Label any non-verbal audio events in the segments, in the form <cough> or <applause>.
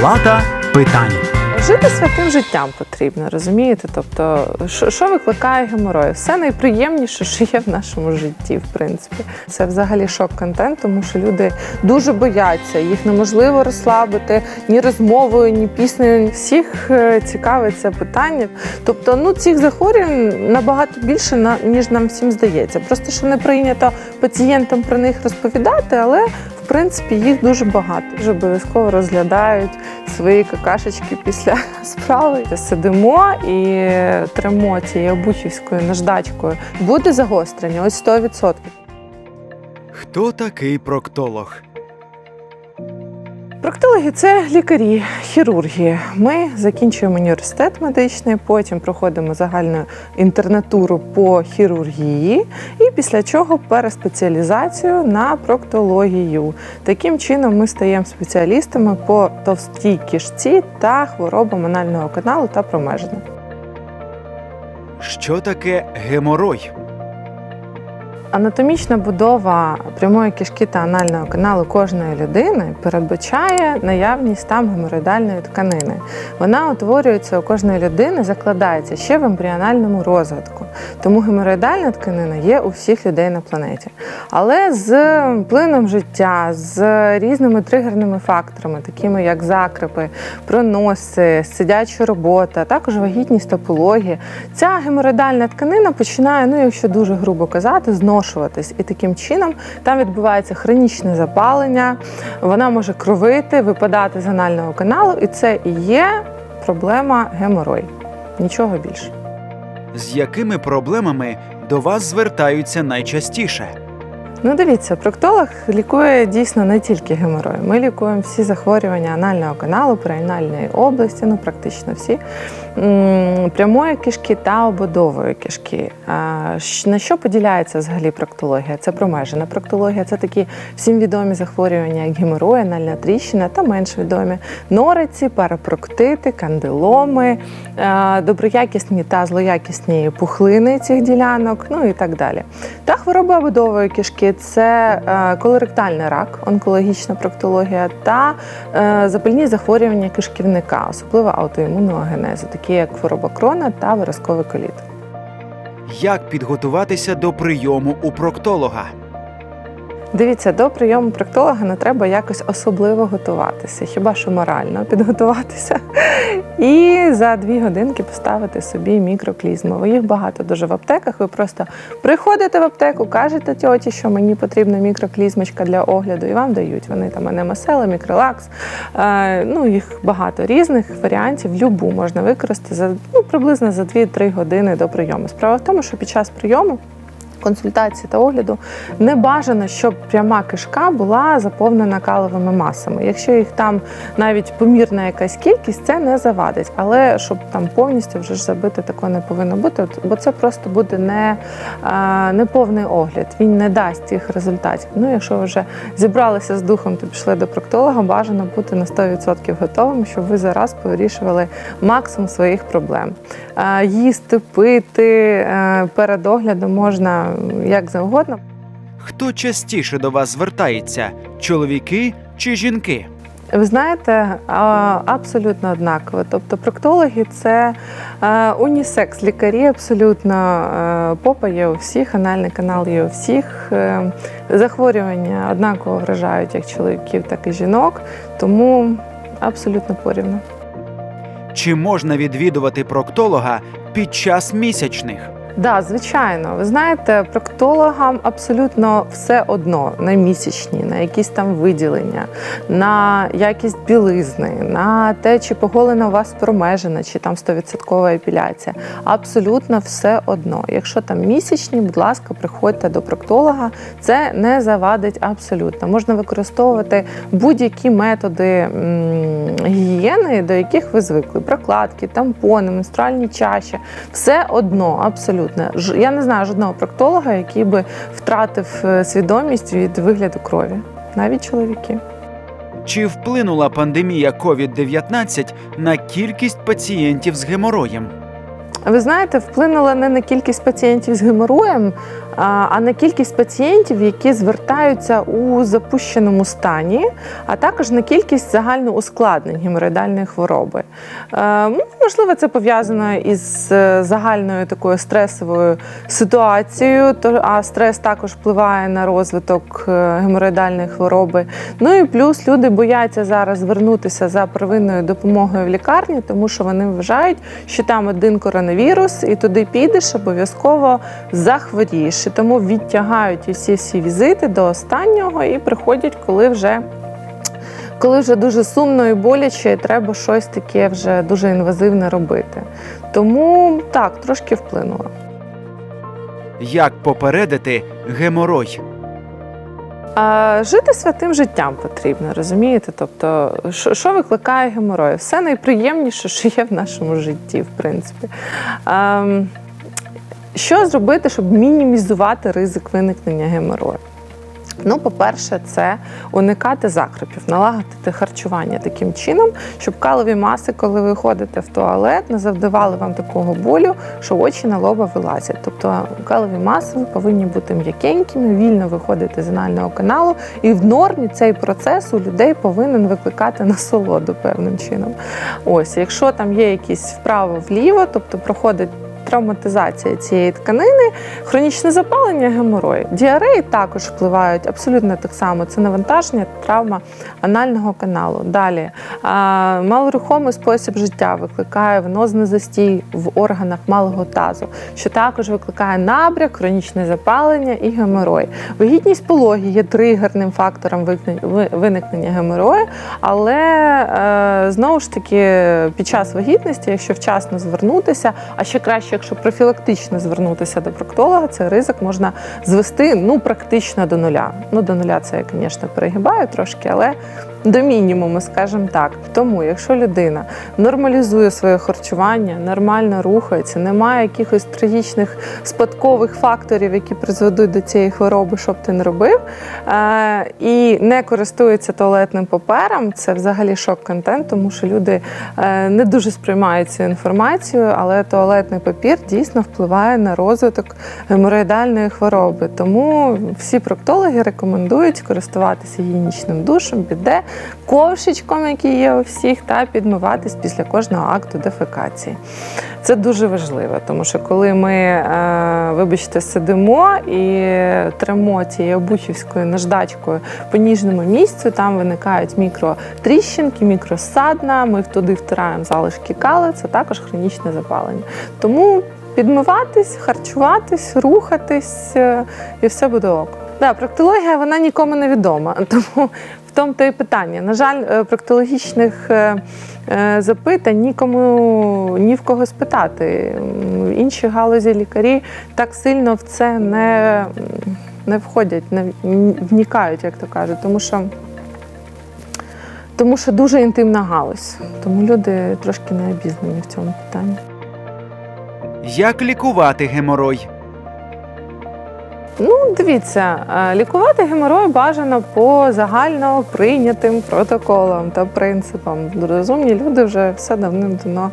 Палата питань. Жити святим життям потрібно, розумієте? Тобто, що, викликає геморой? Все найприємніше, що є в нашому житті, в принципі. Це взагалі шок-контент, тому що люди дуже бояться, їх неможливо розслабити ні розмовою, ні піснею. Всіх е, цікавить це питання. Тобто, ну цих захворювань набагато більше ніж нам всім здається. Просто що не прийнято пацієнтам про них розповідати, але в принципі їх дуже багато. Вже обов'язково розглядають свої какашечки після <laughs> справи. Сидимо і тремо цією обучівською наждачкою. Буде загострення, ось 100%. Хто такий проктолог? Проктологи це лікарі, хірурги. Ми закінчуємо університет медичний, потім проходимо загальну інтернатуру по хірургії, і після чого переспеціалізацію на проктологію. Таким чином ми стаємо спеціалістами по товстій кишці та хворобам анального каналу та промежини. Що таке геморой? Анатомічна будова прямої кишки та анального каналу кожної людини передбачає наявність там геморроїдальної тканини. Вона утворюється у кожної людини, закладається ще в ембріональному розвитку. Тому геморроїдальна тканина є у всіх людей на планеті. Але з плином життя, з різними тригерними факторами, такими як закрипи, проноси, сидяча робота, також вагітність та пологи, ця геморроїдальна тканина починає, ну якщо дуже грубо казати, зношуватись. І таким чином там відбувається хронічне запалення, вона може кровити, випадати з анального каналу, і це і є проблема геморой. Нічого більше. З якими проблемами до вас звертаються найчастіше? Ну, дивіться, проктолог лікує дійсно не тільки геморой. Ми лікуємо всі захворювання анального каналу, перинальної області, ну практично всі прямої кишки та ободової кишки. На що поділяється взагалі проктологія? Це промежена проктологія, це такі всім відомі захворювання, як геморой, анальна тріщина та менш відомі нориці, парапроктити, кандиломи, доброякісні та злоякісні пухлини цих ділянок, ну і так далі. Та хвороба ободової кишки це колоректальний рак, онкологічна проктологія та е, запальні захворювання кишківника, особливо аутоімунного генезу, такі як хвороба крона та виразковий коліт. Як підготуватися до прийому у проктолога? Дивіться, до прийому проктолога не треба якось особливо готуватися, хіба що морально підготуватися. <laughs> І за дві годинки поставити собі мікроклізму. Їх багато дуже в аптеках. Ви просто приходите в аптеку, кажете тьоті, що мені потрібна мікроклізмочка для огляду, і вам дають. Вони там анемасела, мікролакс. Е, ну, їх багато різних варіантів. Любу можна використати за ну, приблизно за 2-3 години до прийому. Справа в тому, що під час прийому. Консультації та огляду не бажано, щоб пряма кишка була заповнена каловими масами. Якщо їх там навіть помірна якась кількість, це не завадить. Але щоб там повністю вже ж забити такого не повинно бути, бо це просто буде не, не повний огляд. Він не дасть цих результатів. Ну, якщо ви вже зібралися з духом, то пішли до проктолога, бажано бути на 100% готовим, щоб ви зараз повирішували максимум своїх проблем. Е, Їсти, пити е, перед оглядом можна як завгодно. Хто частіше до вас звертається? Чоловіки чи жінки? Ви знаєте, абсолютно однаково. Тобто проктологи це е, унісекс, лікарі абсолютно е, попа є у всіх, анальний канал є у всіх. Е, Захворювання однаково вражають як чоловіків, так і жінок, тому абсолютно порівну. Чи можна відвідувати проктолога під час місячних? Да, звичайно. Ви знаєте, проктологам абсолютно все одно на місячні, на якісь там виділення, на якість білизни, на те, чи поголена у вас промежена, чи там 100% епіляція. Абсолютно все одно. Якщо там місячні, будь ласка, приходьте до проктолога. Це не завадить абсолютно. Можна використовувати будь-які методи гігієни, до яких ви звикли: прокладки, тампони, менструальні чаші. Все одно, абсолютно. Ж- Я не знаю жодного проктолога, який би втратив е, свідомість від вигляду крові, навіть чоловіки. Чи вплинула пандемія COVID-19 на кількість пацієнтів з гемороєм? Ви знаєте, вплинула не на кількість пацієнтів з геморроєм, а на кількість пацієнтів, які звертаються у запущеному стані, а також на кількість загально ускладнень геморроїдальної хвороби. Е, ну, Можливо, це пов'язано із е, загальною такою стресовою ситуацією, а стрес також впливає на розвиток е, геморроїдальної хвороби. Ну і плюс люди бояться зараз звернутися за первинною допомогою в лікарні, тому що вони вважають, що там один коронавірус, і туди підеш, обов'язково захворієш. І тому відтягають усі всі візити до останнього і приходять, коли вже. Коли вже дуже сумно і боляче, і треба щось таке вже дуже інвазивне робити. Тому так, трошки вплинуло. Як попередити геморой? А, жити святим життям потрібно, розумієте? Тобто, що, що викликає геморой? Все найприємніше, що є в нашому житті, в принципі. А, що зробити, щоб мінімізувати ризик виникнення геморою? Ну, по-перше, це уникати закрепів, налагодити харчування таким чином, щоб калові маси, коли ви ходите в туалет, не завдавали вам такого болю, що очі на лоба вилазять. Тобто калові маси повинні бути м'якенькими, вільно виходити з анального каналу, і в нормі цей процес у людей повинен викликати насолоду певним чином. Ось, якщо там є якісь вправо-вліво, тобто проходить. Травматизація цієї тканини, хронічне запалення, геморой. Діареї також впливають абсолютно так само. Це навантаження, травма анального каналу. Далі малорухомий спосіб життя викликає венозний застій в органах малого тазу, що також викликає набряк, хронічне запалення і геморой. Вагітність пологі є тригерним фактором виникнення геморою, але е, знову ж таки під час вагітності, якщо вчасно звернутися, а ще краще, якщо профілактично звернутися до проктолога, цей ризик можна звести ну практично до нуля. Ну до нуля це я, звісно, перегибаю трошки, але до мінімуму, скажімо так. Тому, якщо людина нормалізує своє харчування, нормально рухається, немає якихось трагічних спадкових факторів, які призведуть до цієї хвороби, щоб ти не робив, е, і не користується туалетним папером, це взагалі шок-контент, тому що люди е, не дуже сприймають цю інформацію, але туалетний папір дійсно впливає на розвиток геморроїдальної хвороби. Тому всі проктологи рекомендують користуватися гігієнічним душем, біде, ковшечком, який є у всіх, та підмиватись після кожного акту дефекації. Це дуже важливо, тому що коли ми, е, вибачте, сидимо і тремо цією обухівською наждачкою по ніжному місцю, там виникають мікротріщинки, мікросадна, ми туди втираємо залишки кали, це також хронічне запалення. Тому підмиватись, харчуватись, рухатись, е, і все буде ок. Да, проктологія вона нікому не відома, <laughs> тому в тому то і питання. На жаль, е, проктологічних е, е, запитань нікому ні в кого спитати. Інші галузі лікарі так сильно в це не, не входять, не вникають, як то кажуть, тому що. Тому що дуже інтимна галузь, тому люди трошки не обізнані в цьому питанні. Як лікувати геморой? Ну, дивіться, е, лікувати геморой бажано по загально прийнятим протоколам та принципам. Розумні люди вже все давним-давно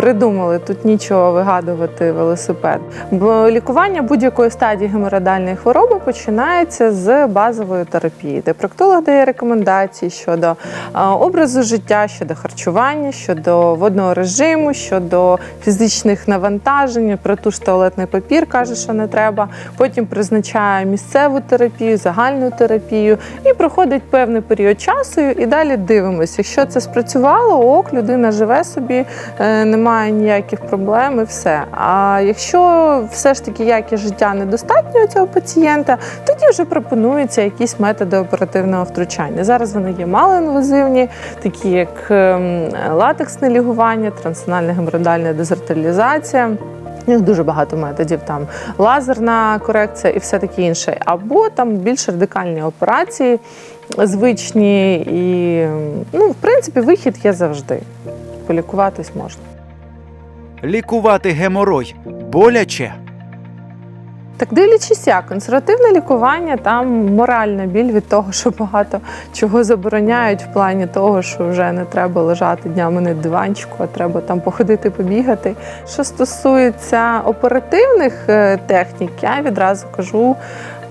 придумали. Тут нічого вигадувати велосипед. Бо лікування будь-якої стадії геморроїдальної хвороби починається з базової терапії, де проктолог дає рекомендації щодо образу життя, щодо харчування, щодо водного режиму, щодо фізичних навантажень, про ту ж туалетний папір каже, що не треба. Потім призначає місцеву терапію, загальну терапію і проходить певний період часу, і далі дивимося. Якщо це спрацювало, ок, людина живе собі, е, немає ніяких проблем і все. А якщо все ж таки якість життя недостатньо цього пацієнта, тоді вже пропонуються якісь методи оперативного втручання. Зараз вони є малоінвазивні, такі як ем, латексне лігування, трансональна геморроїдальна дезартилізація. У них дуже багато методів, там лазерна корекція і все таке інше. Або там більш радикальні операції, звичні, і ну, в принципі, вихід є завжди. Полікуватись можна. Лікувати геморой боляче? Так дивлячись, як консервативне лікування, там моральна біль від того, що багато чого забороняють в плані того, що вже не треба лежати днями на диванчику, а треба там походити, побігати. Що стосується оперативних е, технік, я відразу кажу.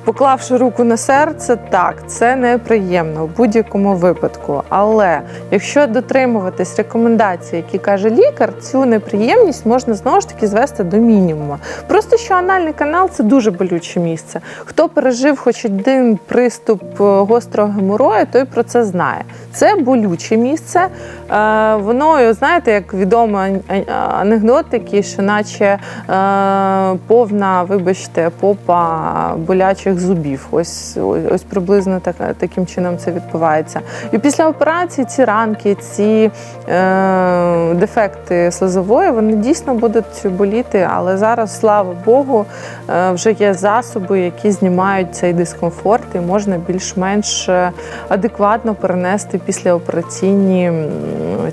Поклавши руку на серце, так, це неприємно в будь-якому випадку. Але якщо дотримуватись рекомендацій, які каже лікар, цю неприємність можна знову ж таки звести до мінімуму. Просто що анальний канал це дуже болюче місце. Хто пережив хоч один приступ е, гострого геморою, той про це знає. Це болюче місце. Е, Воно, знаєте, як відомо ан- ан- анекдот такий, що наче е, повна, вибачте, попа болячих зубів. Ось, ось, приблизно так, таким чином це відбувається. І після операції ці ранки, ці е, дефекти слизової, вони дійсно будуть боліти, але зараз, слава Богу, е, вже є засоби, які знімають цей дискомфорт, і можна більш-менш е, адекватно перенести післяопераційні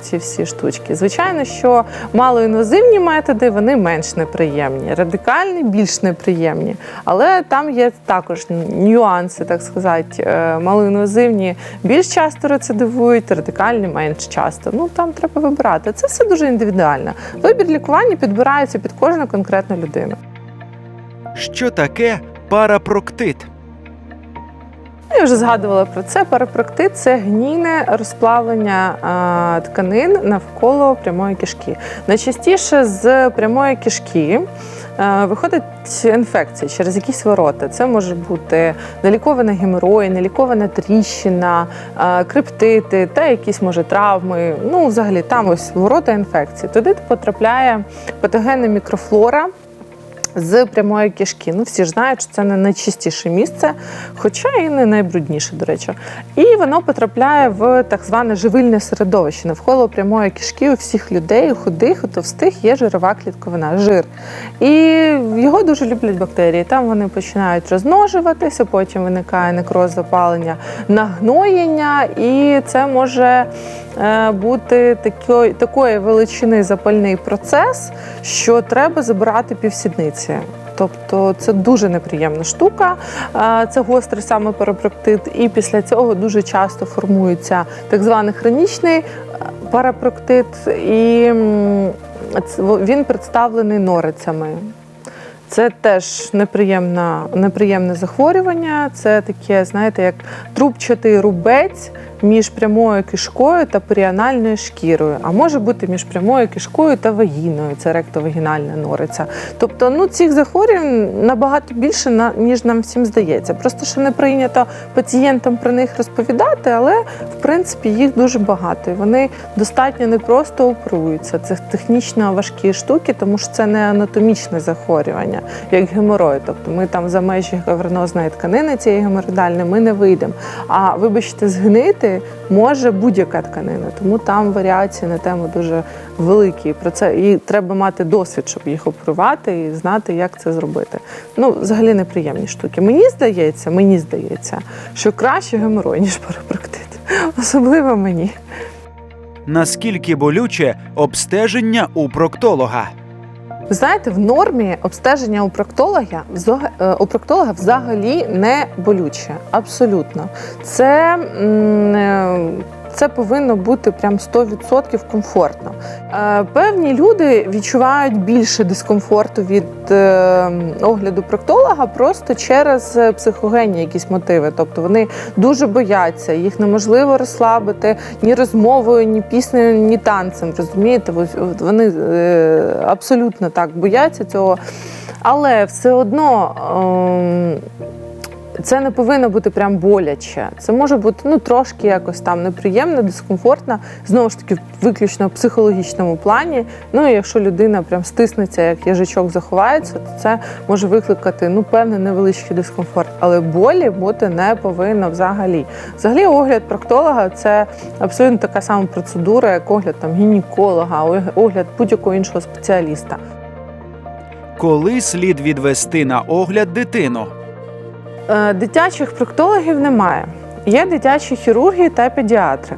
ці всі штучки. Звичайно, що малоінвазивні методи вони менш неприємні, радикальні більш неприємні, але там є також нюанси, так сказати. Е, Малоінвазивні більш часто рецидивують, радикальні менш часто. Ну там треба вибирати. Це все дуже індивідуально. Вибір лікування підбирається під кожну конкретну людину. Що таке парапроктит? Я вже згадувала про це. Парапроктит це гнійне розплавлення а, тканин навколо прямої кишки. Найчастіше з прямої кишки е, виходить інфекція через якісь ворота. Це може бути нелікована геморой, налікована тріщина, е, криптити та якісь може травми. Ну, взагалі, там ось ворота інфекції. Туди потрапляє патогенна мікрофлора з прямої кишки. Ну, всі ж знають, що це не найчистіше місце, хоча і не найбрудніше, до речі. І воно потрапляє в так зване живильне середовище. Навколо прямої кишки у всіх людей, у худих, у товстих є жирова клітковина, жир. І його дуже люблять бактерії. Там вони починають розмножуватися, потім виникає некроз запалення, нагноєння, і це може е, бути такої, такої величини запальний процес, що треба забирати півсідниці. Тобто це дуже неприємна штука, це гострий саме парапроктит, і після цього дуже часто формується так званий хронічний е, парапроктит, і він представлений норицями. Це теж неприємне захворювання. Це таке, знаєте, як трубчатий рубець між прямою кишкою та періанальною шкірою, а може бути між прямою кишкою та вагіною. Це ректовагінальна нориця. Тобто, ну цих захворювань набагато більше ніж нам всім здається. Просто що не прийнято пацієнтам про них розповідати, але в принципі їх дуже багато. І вони достатньо не просто оперуються. Це технічно важкі штуки, тому що це не анатомічне захворювання, як геморой. Тобто ми там за межі кавернозної тканини цієї геморроїдальної ми не вийдемо. А вибачте, згнити може будь-яка тканина, тому там варіації на тему дуже великі. Про це і треба мати досвід, щоб їх оперувати і знати, як це зробити. Ну, взагалі неприємні штуки. Мені здається, мені здається, що краще геморой, ніж парапроктит. Особливо мені. Наскільки болюче обстеження у проктолога? Ви знаєте, в нормі обстеження у проктолога е, у проктолога взагалі не болюче. Абсолютно. Це, е, це повинно бути прям 100% комфортно. Е, Певні люди відчувають більше дискомфорту від е, огляду проктолога просто через е, психогенні якісь мотиви. Тобто вони дуже бояться, їх неможливо розслабити ні розмовою, ні піснею, ні танцем. Розумієте, вони абсолютно так бояться цього. Але все одно. Ем, це не повинно бути прям боляче. Це може бути ну трошки якось там неприємно, дискомфортно, знову ж таки, в виключно психологічному плані. Ну і якщо людина прям стиснеться, як їжачок заховається, то це може викликати ну певний невеличкий дискомфорт. Але болі бути не повинно взагалі. Взагалі, огляд проктолога це абсолютно така сама процедура, як огляд там гінеколога, огляд будь-якого іншого спеціаліста. Коли слід відвести на огляд дитину? Е, Дитячих проктологів немає. Є дитячі хірурги та педіатри.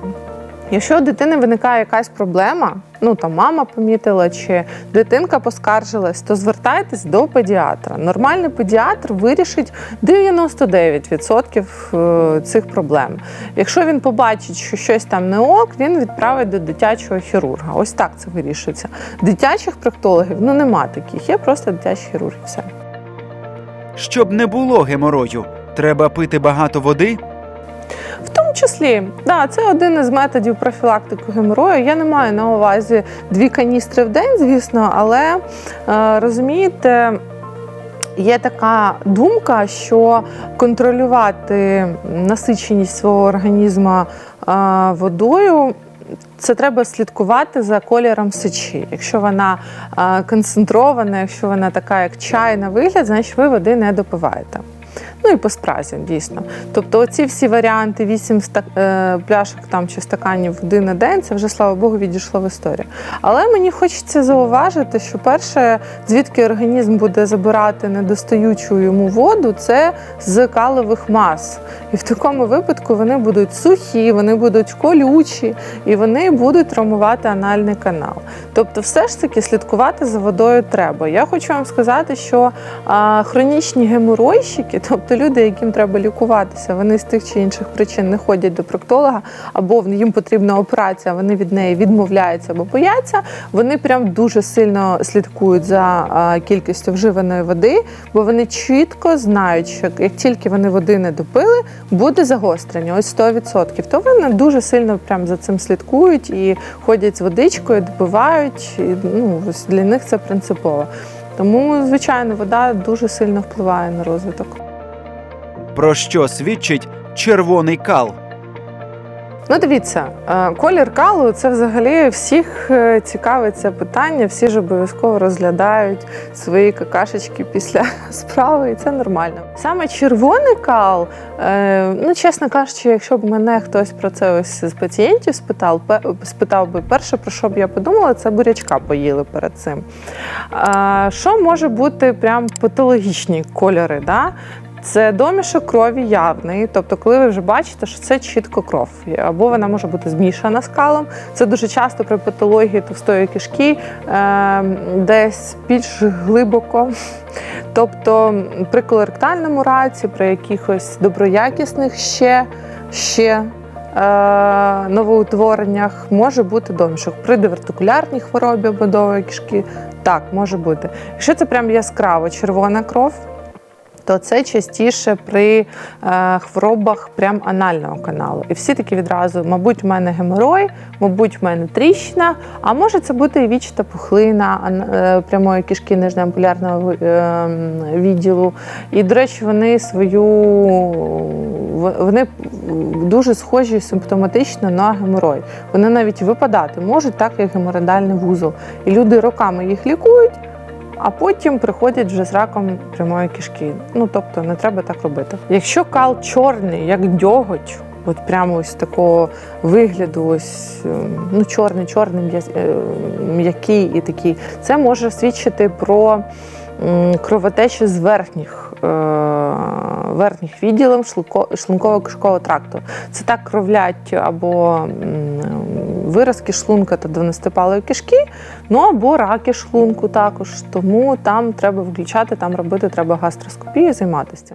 Якщо у дитини виникає якась проблема, ну там мама помітила чи дитинка поскаржилась, то звертайтесь до педіатра. Нормальний педіатр вирішить 99% е, цих проблем. Якщо він побачить, що щось там не ок, він відправить до дитячого хірурга. Ось так це вирішується. Дитячих проктологів ну нема таких, є просто дитячі хірурги. Все. Щоб не було геморою, треба пити багато води. В тому числі, да, це один із методів профілактики геморою. Я не маю на увазі дві каністри в день, звісно, але е, розумієте. Є така думка, що контролювати насиченість свого організму е, водою. Це треба слідкувати за кольором сечі. Якщо вона е, концентрована, якщо вона така, як чай на вигляд, значить ви води не допиваєте. Ну і по спразі, дійсно. Тобто, оці всі варіанти, 8 ста- е, пляшок там чи стаканів води на день, це вже слава Богу, відійшло в історію. Але мені хочеться зауважити, що перше, звідки організм буде забирати недостаючу йому воду, це з калових мас. І в такому випадку вони будуть сухі, вони будуть колючі і вони будуть травмувати анальний канал. Тобто, все ж таки слідкувати за водою треба. Я хочу вам сказати, що а, хронічні геморойщики, тобто люди, яким треба лікуватися, вони з тих чи інших причин не ходять до проктолога, або їм потрібна операція, вони від неї відмовляються або бояться. Вони прям дуже сильно слідкують за кількістю вживаної води, бо вони чітко знають, що як тільки вони води не допили, буде загострення, ось 100%. То вони дуже сильно прям за цим слідкують і ходять з водичкою, допивають. І, ну, ось для них це принципово. Тому, звичайно, вода дуже сильно впливає на розвиток. Про що свідчить червоний кал? Ну, дивіться, е, колір калу це взагалі всіх е, цікавить це питання. Всі ж обов'язково розглядають свої какашечки після <laughs> справи, і це нормально. Саме червоний кал, е, ну чесно кажучи, якщо б мене хтось про це ось з пацієнтів спитав, спитав би перше, про що б я подумала, це бурячка поїли перед цим. Що може бути прям патологічні кольори? Да? Це домішок крові явний, тобто, коли ви вже бачите, що це чітко кров, або вона може бути змішана з калом. Це дуже часто при патології товстої кишки, е, десь більш глибоко. Тобто при колоректальному раці, при якихось доброякісних ще, ще е, новоутвореннях може бути домішок. При дивертикулярній хворобі ободової кишки так може бути. Якщо це прям яскраво червона кров, то це частіше при е, хворобах прям анального каналу. І всі такі відразу, мабуть, в мене геморой, мабуть, в мене тріщина, а може це бути і вічна пухлина ан- е, прямої кишки нижнеампулярного е, відділу. І, до речі, вони свою вони дуже схожі симптоматично на геморой. Вони навіть випадати можуть, так як геморроїдальний вузол. І люди роками їх лікують а потім приходять вже з раком прямої кишки. Ну тобто не треба так робити. Якщо кал чорний, як дьоготь, от прямо ось такого вигляду, ось ем, ну чорний, чорний, е, м'який і такий, це може свідчити про кровотечі з верхніх. е, Верхніх відділів шлунково-кишкового тракту. Це так кровлять або виразки шлунка та дванадцятипалої кишки, ну або раки шлунку також. Тому там треба включати, там робити треба гастроскопію, займатися.